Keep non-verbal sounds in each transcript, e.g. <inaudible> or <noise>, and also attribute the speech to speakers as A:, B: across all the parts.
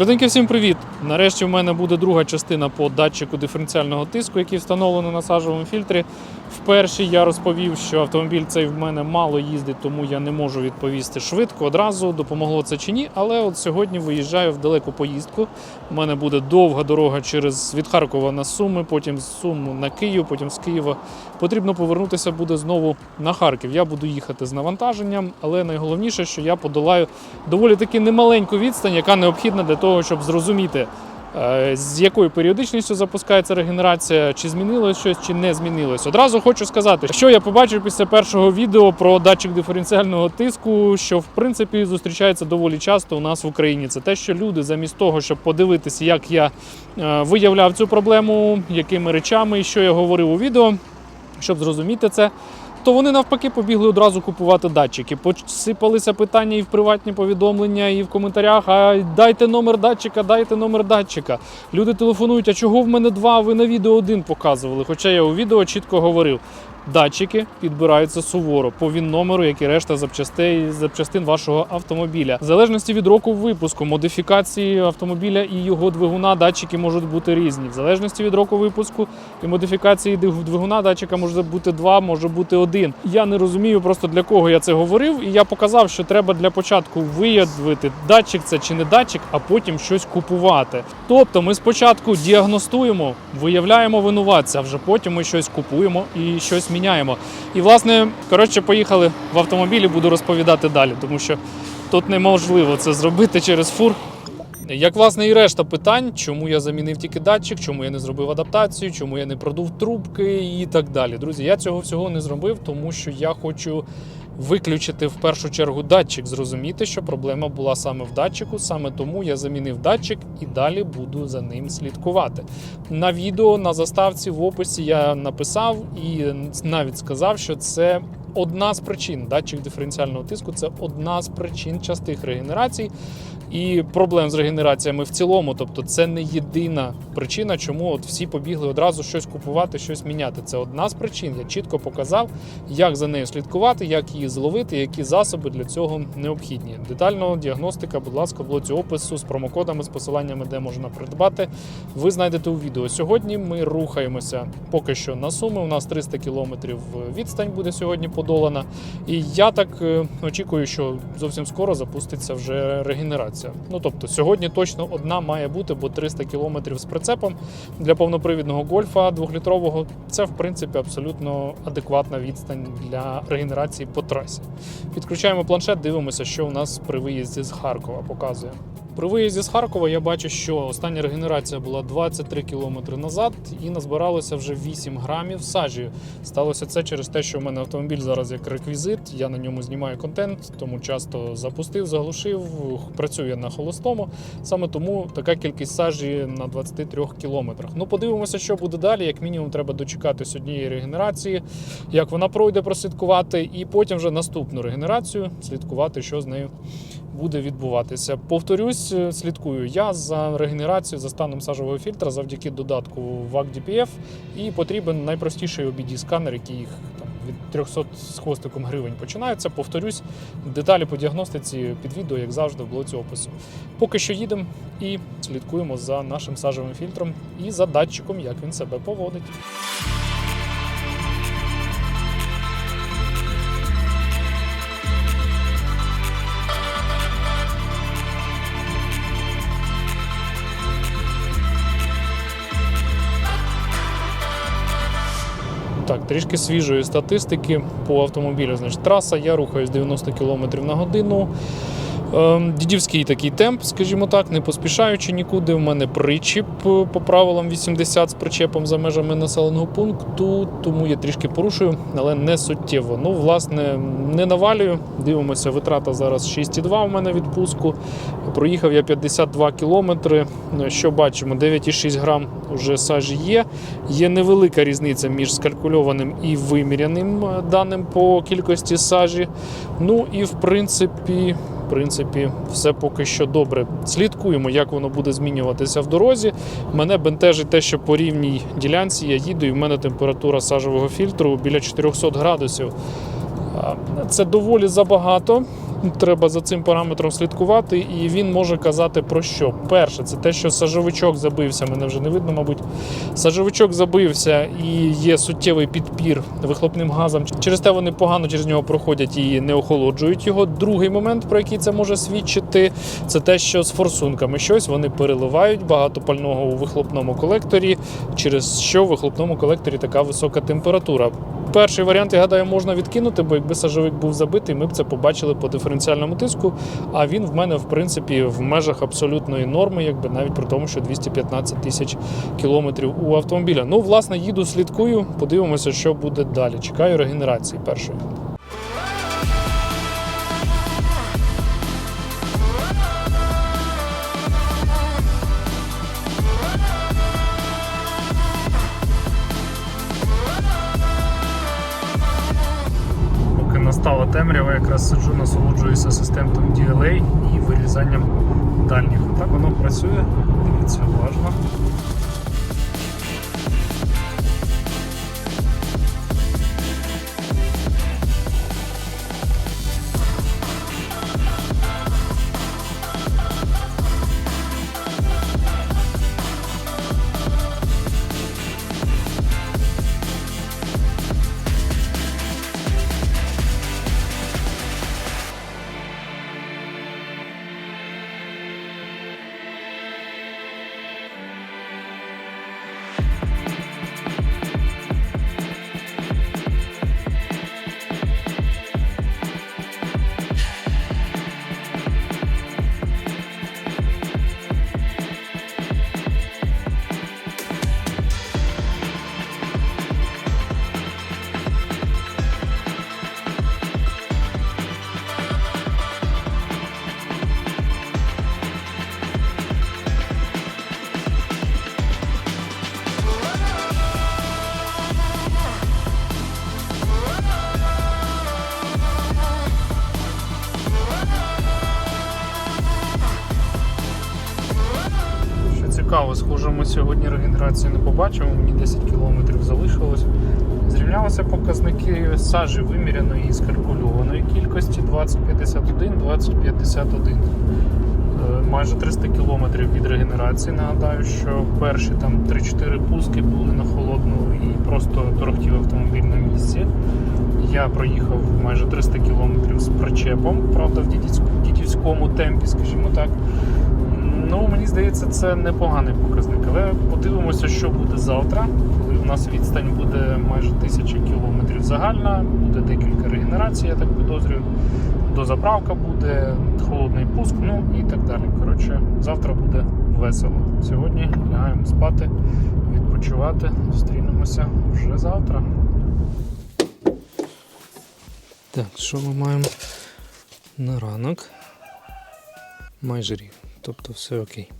A: Людинки, всім привіт! Нарешті в мене буде друга частина по датчику диференціального тиску, який встановлено на сажовому фільтрі. В першій я розповів, що автомобіль цей в мене мало їздить, тому я не можу відповісти швидко одразу, допомогло це чи ні. Але от сьогодні виїжджаю в далеку поїздку. У мене буде довга дорога через від Харкова на Суми, потім з Сум на Київ, потім з Києва. Потрібно повернутися буде знову на Харків. Я буду їхати з навантаженням, але найголовніше, що я подолаю доволі таки немаленьку відстань, яка необхідна для того, щоб зрозуміти, з якою періодичністю запускається регенерація, чи змінилось щось, чи не змінилось. Одразу хочу сказати, що я побачив після першого відео про датчик диференціального тиску, що в принципі зустрічається доволі часто у нас в Україні. Це те, що люди замість того, щоб подивитися, як я е, виявляв цю проблему, якими речами і що я говорив у відео, щоб зрозуміти це. То вони навпаки побігли одразу купувати датчики. Посипалися питання і в приватні повідомлення, і в коментарях. А дайте номер датчика, дайте номер датчика. Люди телефонують, а чого в мене два? Ви на відео один показували. Хоча я у відео чітко говорив. Датчики підбираються суворо по він номеру, як і решта запчастей запчастин вашого автомобіля. В залежності від року випуску, модифікації автомобіля і його двигуна, датчики можуть бути різні. В залежності від року випуску і модифікації двигуна, датчика може бути два, може бути один. Я не розумію просто для кого я це говорив, і я показав, що треба для початку виявити, датчик це чи не датчик, а потім щось купувати. Тобто ми спочатку діагностуємо, виявляємо винуватця, вже потім ми щось купуємо і щось міняємо. І власне, коротше, поїхали в автомобілі, буду розповідати далі, тому що тут неможливо це зробити через фур. Як власне і решта питань, чому я замінив тільки датчик, чому я не зробив адаптацію, чому я не продув трубки і так далі. Друзі, я цього всього не зробив, тому що я хочу виключити в першу чергу датчик, зрозуміти, що проблема була саме в датчику. Саме тому я замінив датчик і далі буду за ним слідкувати. На відео на заставці в описі я написав і навіть сказав, що це. Одна з причин датчик диференціального тиску це одна з причин частих регенерацій і проблем з регенераціями в цілому. Тобто, це не єдина причина, чому от всі побігли одразу щось купувати, щось міняти. Це одна з причин. Я чітко показав, як за нею слідкувати, як її зловити, які засоби для цього необхідні. Детальна діагностика, будь ласка, в блоці опису з промокодами, з посиланнями, де можна придбати. Ви знайдете у відео. Сьогодні ми рухаємося поки що на суми. У нас 300 кілометрів відстань буде сьогодні подолана. І я так е, очікую, що зовсім скоро запуститься вже регенерація. Ну тобто, сьогодні точно одна має бути, бо 300 кілометрів з прицепом для повнопривідного гольфа двохлітрового це в принципі абсолютно адекватна відстань для регенерації по трасі. Підключаємо планшет, дивимося, що у нас при виїзді з Харкова показує. При виїзді з Харкова я бачу, що остання регенерація була 23 кілометри назад і назбиралося вже 8 грамів сажі. Сталося це через те, що в мене автомобіль зараз як реквізит. Я на ньому знімаю контент, тому часто запустив, заглушив, працює на холостому. Саме тому така кількість сажі на 23 кілометрах. Ну, подивимося, що буде далі. Як мінімум, треба дочекатись однієї регенерації, як вона пройде, прослідкувати, і потім вже наступну регенерацію слідкувати, що з нею буде відбуватися. Повторюсь, е, слідкую я за регенерацією, за станом сажового фільтра завдяки додатку VAC DPF. І потрібен найпростіший obd сканер який їх там від 300 з хвостиком гривень починається. Повторюсь, деталі по діагностиці під відео, як завжди, в блоці опису. Поки що їдемо і слідкуємо за нашим сажовим фільтром і за датчиком, як він себе поводить. Трішки свіжої статистики по автомобілю. Значить, траса, я рухаюсь 90 км на годину. Ем, Дідівський такий темп, скажімо так, не поспішаючи нікуди. У мене причіп е, по правилам 80 з причепом за межами населеного пункту, тому я трішки порушую, але не суттєво. Ну, власне, не навалюю. Дивимося, витрата зараз 6,2 у мене відпуску. Проїхав я 52 кілометри. Що бачимо? 9,6 грам вже сажі є. Є невелика різниця між скалькульованим і виміряним е, даним по кількості сажі. Ну і в принципі. Принципі, все поки що добре. Слідкуємо, як воно буде змінюватися в дорозі. Мене бентежить те, що по рівній ділянці я їду, і в мене температура сажового фільтру біля 400 градусів. Це доволі забагато. Треба за цим параметром слідкувати, і він може казати про що. Перше, це те, що сажовичок забився. Мене вже не видно, мабуть. Сажовичок забився і є суттєвий підпір вихлопним газом. Через те вони погано через нього проходять і не охолоджують його. Другий момент, про який це може свідчити, це те, що з форсунками щось вони переливають багато пального у вихлопному колекторі, через що в вихлопному колекторі така висока температура. Перший варіант, я гадаю, можна відкинути, бо якби сажовик був забитий, ми б це побачили по диференціальному тиску. А він в мене, в принципі, в межах абсолютної норми, якби навіть при тому, що 215 тисяч кілометрів у автомобіля. Ну, власне, їду, слідкую, подивимося, що буде далі. Чекаю регенерації першої. Темрява, якраз сиджу, насолоджуюся асистентом DLA і вирізанням дальніх. Так воно працює. Дивіться уважно. Ми сьогодні регенерацію не побачимо, мені 10 кілометрів залишилось. Зрівнялися показники сажі виміряної і скалькульованої кількості 2051, 2051. Е, Майже 300 кілометрів від регенерації. Нагадаю, що перші там 3-4 пуски були на холодну і просто торохтів автомобіль на місці. Я проїхав майже 300 кілометрів з причепом, правда, в дідівському темпі, скажімо так. Ну, мені здається, це непоганий показник. Але подивимося, що буде завтра, коли у нас відстань буде майже тисяча кілометрів загальна, буде декілька регенерацій, я так підозрюю. Дозаправка буде, холодний пуск, ну і так далі. Коротше, завтра буде весело. Сьогодні лягаємо спати, відпочивати. Зустрінемося вже завтра. Так, що ми маємо на ранок? Майже рівно. Тобто все окей.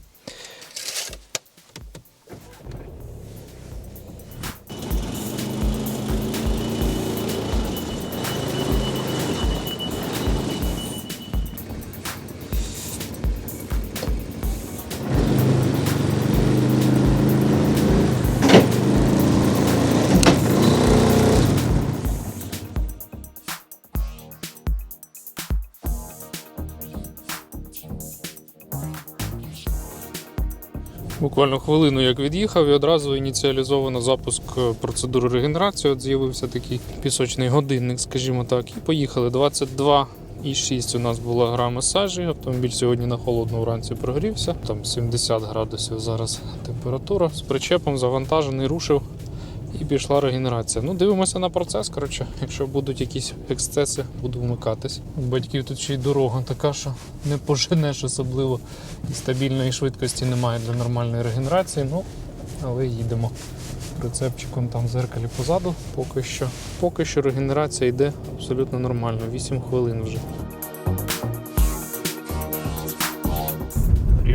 A: Буквально хвилину як від'їхав і одразу ініціалізовано запуск е, процедури регенерації. От з'явився такий пісочний годинник, скажімо так. І поїхали. 22,6 у нас була грама сажі. Автомобіль сьогодні на холодну вранці прогрівся. Там 70 градусів зараз температура. З причепом завантажений, рушив і пішла регенерація. Ну, дивимося на процес. Коротше, якщо будуть якісь ексцеси, буду вмикатись. У батьків тут ще й дорога така, що не поженеш особливо і стабільної швидкості немає для нормальної регенерації. Ну, але їдемо. Прицепчиком там зеркалі позаду. Поки що, поки що регенерація йде абсолютно нормально. 8 хвилин вже.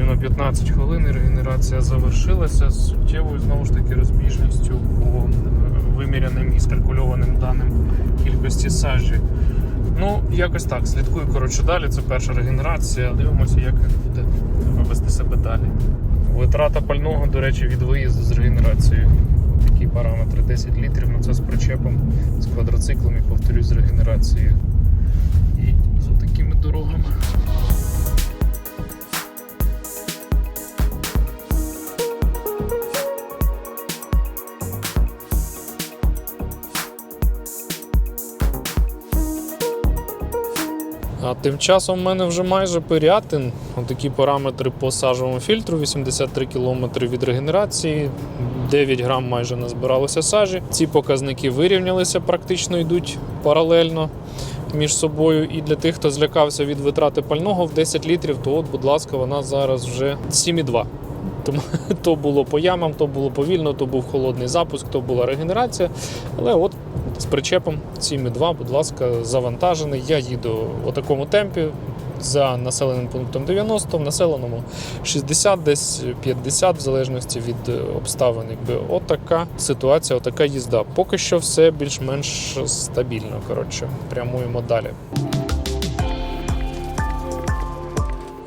A: Рівно 15 хвилин регенерація завершилася з суттєвою знову ж таки розбіжністю по е, виміряним і скалькульованим даним кількості сажі. Ну, якось так. Слідкую коротше далі. Це перша регенерація. Дивимося, як буде вести себе далі. Витрата пального, до речі, від виїзду з регенерацією. Такі параметри 10 літрів. Ну це з причепом, з квадроциклом і повторюсь з регенерацією. І з такими дорогами. Тим часом в мене вже майже Пирятин. Такі параметри по сажовому фільтру: 83 км від регенерації, 9 грам майже назбиралося сажі. Ці показники вирівнялися, практично йдуть паралельно між собою. І для тих, хто злякався від витрати пального в 10 літрів, то от, будь ласка, вона зараз вже 7,2. Тому <laughs> то було по ямам, то було повільно, то був холодний запуск, то була регенерація. Але от з причепом 7,2, будь ласка, завантажений. Я їду у такому темпі. За населеним пунктом 90, в населеному 60, десь 50, в залежності від обставин. Якби отака ситуація, отака їзда. Поки що все більш-менш стабільно. Коротше, прямуємо далі.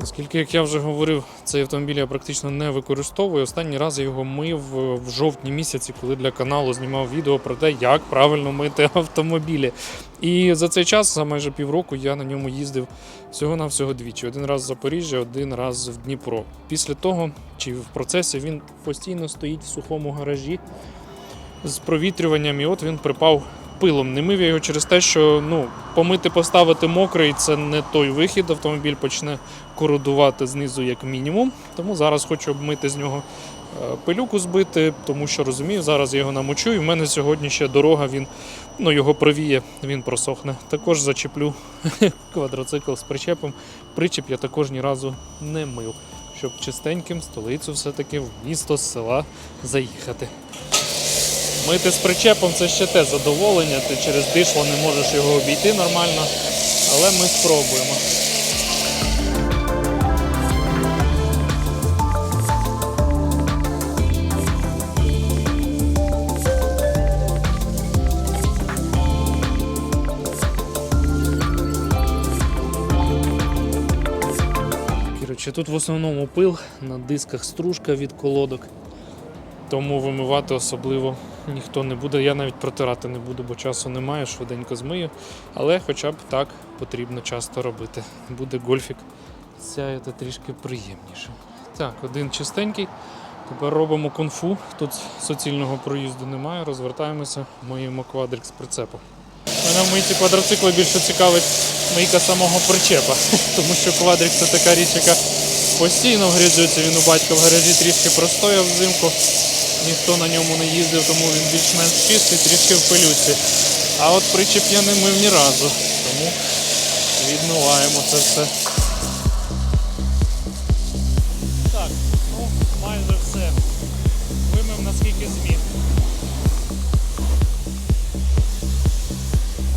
A: Оскільки, як я вже говорив, цей автомобіль я практично не використовую. Останній раз я його мив е, в жовтні місяці, коли для каналу знімав відео про те, як правильно мити <laughs> автомобілі. І за цей час, за майже півроку, я на ньому їздив всього-навсього двічі: один раз в Запоріжжя, один раз в Дніпро. Після того, чи в процесі він постійно стоїть в сухому гаражі з провітрюванням, і от він припав пилом. Не мив я його через те, що ну, помити, поставити мокрий це не той вихід. Автомобіль почне кородувати знизу як мінімум. Тому зараз хочу обмити з нього е, пилюку збити, тому що розумію, зараз я його намочу, і в мене сьогодні ще дорога, він ну, його провіє, він просохне. Також зачеплю <laughs> квадроцикл з причепом. Причеп я також ні разу не мив, щоб чистеньким столицю все-таки в місто з села заїхати. Мити з причепом це ще те задоволення. Ти через дишло не можеш його обійти нормально, але ми спробуємо. Коротше, тут в основному пил, на дисках стружка від колодок. Тому вимивати особливо ніхто не буде. Я навіть протирати не буду, бо часу немає, швиденько змию. Але хоча б так потрібно часто робити. Буде гольфік сяяти трішки приємніше. Так, один чистенький. Тепер робимо кунфу. Тут суцільного проїзду немає. Розвертаємося, миємо квадрик з прицепом. Мене в мийці квадроцикла більше цікавить мийка самого причепа, <laughs> тому що квадрик це така річ, яка постійно грязюється. Він у батька в гаражі трішки простояв взимку. Ніхто на ньому не їздив, тому він більш-менш чистий, трішки в пилюці. А от причеп я не мив ні разу. Тому відмиваємо це все. Так, ну майже все. Вимив наскільки зміг.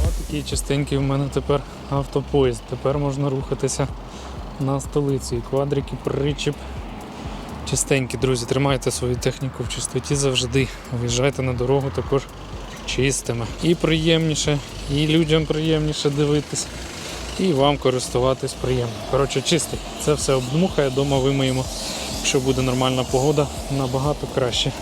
A: Ось такий чистенький в мене тепер автопоїзд. Тепер можна рухатися на столицю. І квадрики, причіп. Чистенькі, друзі, тримайте свою техніку в чистоті завжди. Виїжджайте на дорогу також чистими. І приємніше, і людям приємніше дивитись, і вам користуватись приємно. Коротше, чистий. Це все обдмухає, дома вимиємо. Якщо буде нормальна погода, набагато краще.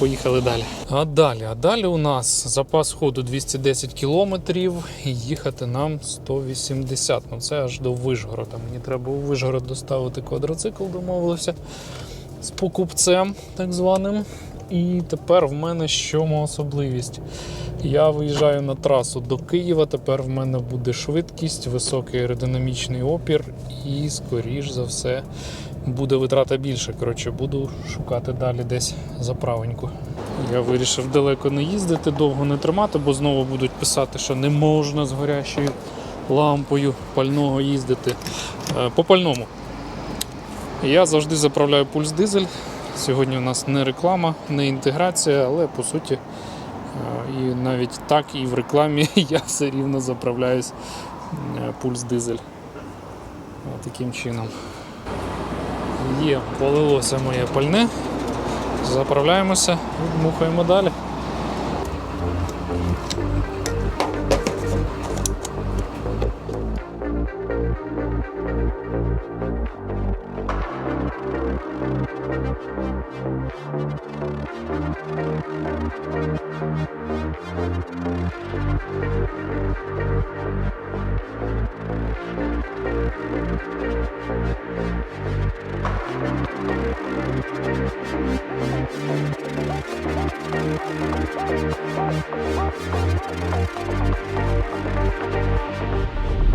A: Поїхали далі. А далі, а далі у нас запас ходу 210 кілометрів і їхати нам 180. Ну це аж до Вишгорода. Мені треба у Вишгород доставити квадроцикл, домовилися з покупцем, так званим. І тепер в мене що особливість? Я виїжджаю на трасу до Києва. Тепер в мене буде швидкість, високий аеродинамічний опір і, скоріш за все, буде витрата більше. Коротше, буду шукати далі десь заправеньку. Я вирішив далеко не їздити, довго не тримати, бо знову будуть писати, що не можна з горящою лампою пального їздити. Е, По пальному. Я завжди заправляю пульс дизель. Сьогодні у нас не реклама, не інтеграція, але по суті, е, і навіть так, і в рекламі <laughs> я все рівно заправляюсь е, пульс дизель. Таким чином. Є, полилося моє пальне. Заправляємося мухаємо далі.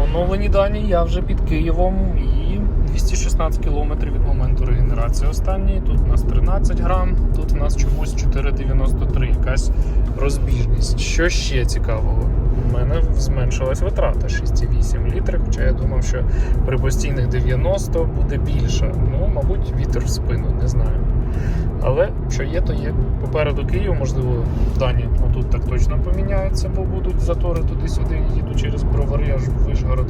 A: Оновлені дані я вже під Києвом і 216 км від моменту регенерації останньої. Тут у нас 13 грам, тут у нас чомусь 4,93, якась розбіжність. Що ще цікавого? Мене зменшилась витрата 6,8 літрів, хоча я думав, що при постійних 90 буде більше. Ну, мабуть, вітер в спину, не знаю. Але що є, то є. Попереду Київ, можливо, дані отут так точно поміняються, бо будуть затори туди-сюди, їду через бровари аж в Вишгород.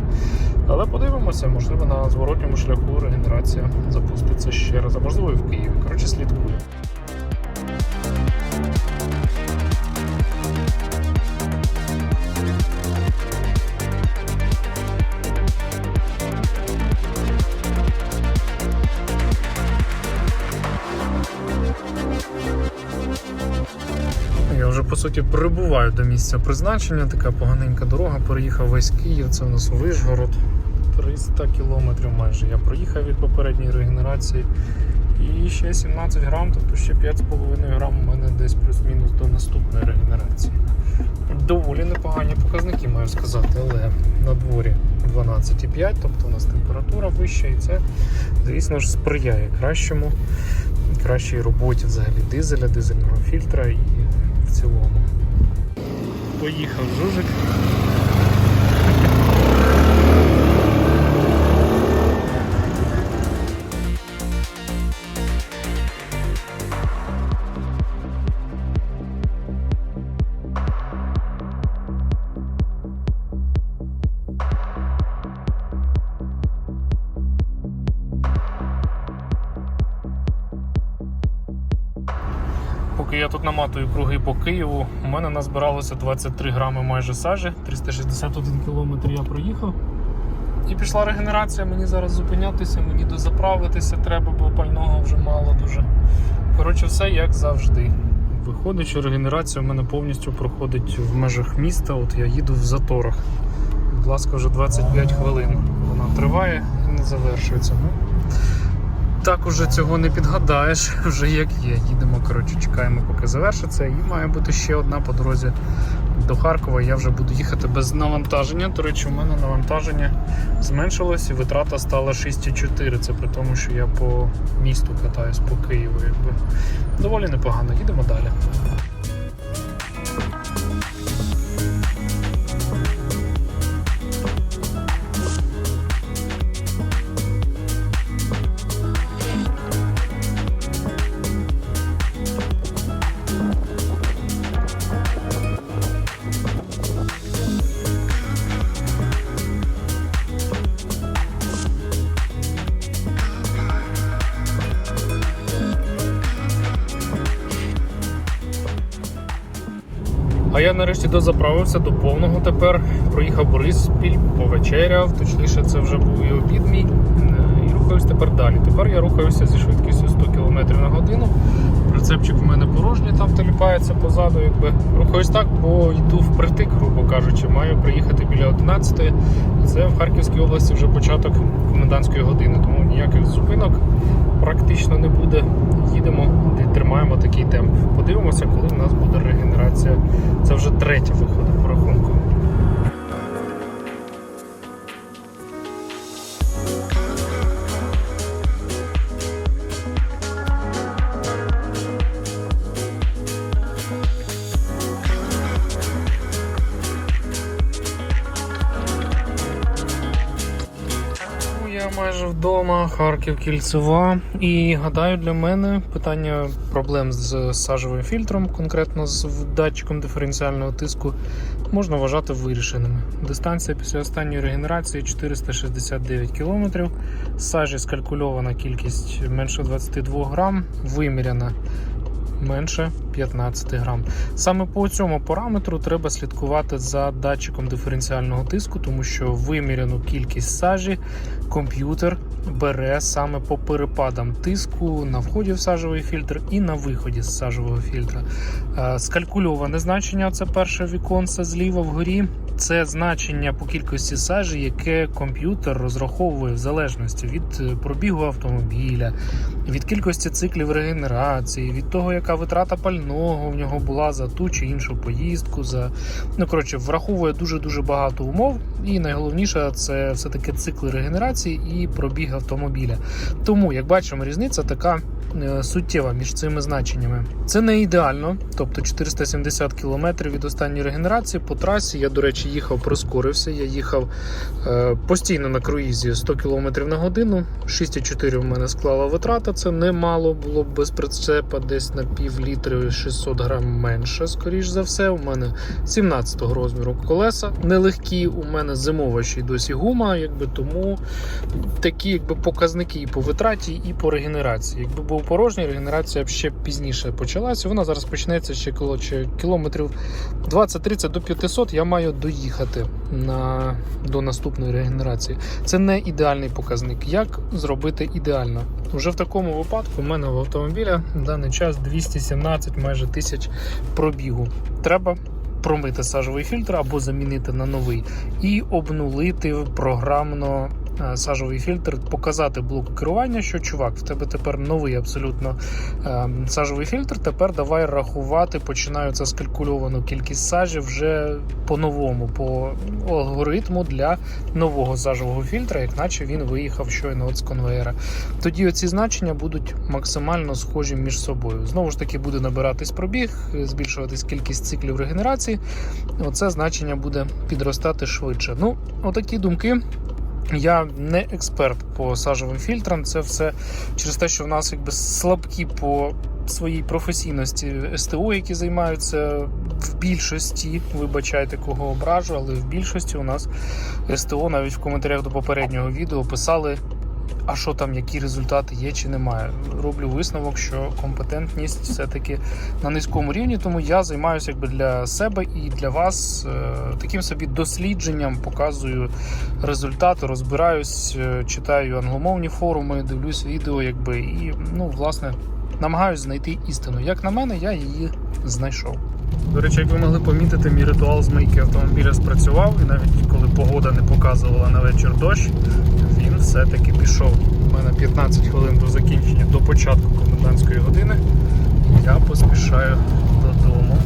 A: Але подивимося, можливо, на зворотньому шляху регенерація запуститься ще раз, а можливо і в Києві. Коротше, слідкую. Суті прибуваю до місця призначення. Така поганенька дорога. Переїхав весь Київ. Це у нас Вишгород. 300 кілометрів майже. Я проїхав від попередньої регенерації. І ще 17 грам, тобто ще 5,5 грам у мене десь плюс-мінус до наступної регенерації. Доволі непогані показники, маю сказати, але на дворі 12,5, тобто у нас температура вища, і це, звісно ж, сприяє кращому, кращій роботі взагалі дизеля, дизельного фільтра і цілому. Поїхав жужик. Поки я тут наматую круги по Києву, у мене назбиралося 23 грами майже сажі, 361 кілометр я проїхав. І пішла регенерація, мені зараз зупинятися, мені дозаправитися треба, бо пального вже мало дуже. Коротше, все як завжди. Виходить, що регенерація у мене повністю проходить в межах міста. От я їду в заторах. Будь ласка, вже 25 хвилин. Вона триває і не завершується. Так уже цього не підгадаєш, <laughs> вже як є. Їдемо, коротше, чекаємо, поки завершиться. І має бути ще одна по дорозі до Харкова. Я вже буду їхати без навантаження. До речі, у мене навантаження зменшилось і витрата стала 6,4. Це при тому, що я по місту катаюсь по Києву. Якби. Доволі непогано. Їдемо далі. Нарешті дозаправився до повного тепер. Проїхав Бориспіль, повечеряв, точніше, це вже був і обід мій. Е, І рухаюсь тепер далі. Тепер я рухаюся зі швидкістю 100 км на годину. Прицепчик в мене порожній, там теліпається позаду. Якби. Рухаюсь так, бо йду впритик, грубо кажучи. Маю приїхати біля 11 І Це в Харківській області вже початок комендантської години, тому ніяких зупинок практично не буде. Їдемо і тримаємо такий темп. Подивимося, коли в нас буде регенерація. Це вже третя виходить по рахунку. Я майже вдома, Харків кільцева. І гадаю, для мене питання проблем з сажевим фільтром, конкретно з датчиком диференціального тиску, можна вважати вирішеними. Дистанція після останньої регенерації 469 км. Сажі скалькульована кількість менше 22 грам, виміряна менше 15 грам. Саме по цьому параметру треба слідкувати за датчиком диференціального тиску, тому що виміряну кількість сажі комп'ютер бере саме по перепадам тиску на вході в сажовий фільтр і на виході з сажового фільтра. Е, Скалькульоване значення це перше віконце зліва вгорі. Це значення по кількості сажі, яке комп'ютер розраховує в залежності від е, пробігу автомобіля, від кількості циклів регенерації, від того, яка витрата пального в нього була за ту чи іншу поїздку. За ну коротше, враховує дуже дуже багато умов. І найголовніше це все таки цикли регенерації і пробіг автомобіля. Тому, як бачимо, різниця така суттєва між цими значеннями. Це не ідеально, тобто 470 км від останньої регенерації по трасі. Я, до речі, їхав, прискорився. Я їхав е, постійно на круїзі 100 км на годину. 6,4 в мене склала витрата. Це немало було б без прицепа, десь на пів літри 600 грам менше, скоріш за все. У мене 17-го розміру колеса нелегкі. У мене зимова ще й досі гума, якби тому такі якби показники і по витраті, і по регенерації. Якби був порожній, регенерація ще пізніше почалася. Вона зараз почнеться ще кілометрів 20-30 до 500 я маю доїхати на, до наступної регенерації. Це не ідеальний показник. Як зробити ідеально? Вже в такому випадку у мене в автомобіля в даний час 217 майже тисяч пробігу. Треба промити сажовий фільтр або замінити на новий і обнулити програмно сажовий фільтр, показати блок керування, що чувак, в тебе тепер новий абсолютно е, сажовий фільтр. Тепер давай рахувати, починаю це скалькульовану кількість сажі вже по-новому, по алгоритму для нового сажового фільтра, як наче він виїхав щойно от з конвейера. Тоді оці значення будуть максимально схожі між собою. Знову ж таки, буде набиратись пробіг, збільшуватись кількість циклів регенерації. Оце значення буде підростати швидше. Ну, отакі думки. Я не експерт по сажовим фільтрам. Це все через те, що в нас якби слабкі по своїй професійності СТО, які займаються в більшості, вибачайте, кого ображу, але в більшості у нас СТО навіть в коментарях до попереднього відео писали. А що там, які результати є чи немає? Роблю висновок, що компетентність все-таки на низькому рівні, тому я займаюся якби для себе і для вас е, таким собі дослідженням, показую результати, розбираюсь, е, читаю англомовні форуми, дивлюсь відео, якби і ну, власне, намагаюся знайти істину. Як на мене, я її знайшов. До речі, як ви могли помітити, мій ритуал з мийки автомобіля спрацював, і навіть коли погода не показувала на вечір дощ, все-таки пішов. У мене 15 хвилин до закінчення, до початку комендантської години. Я поспішаю додому.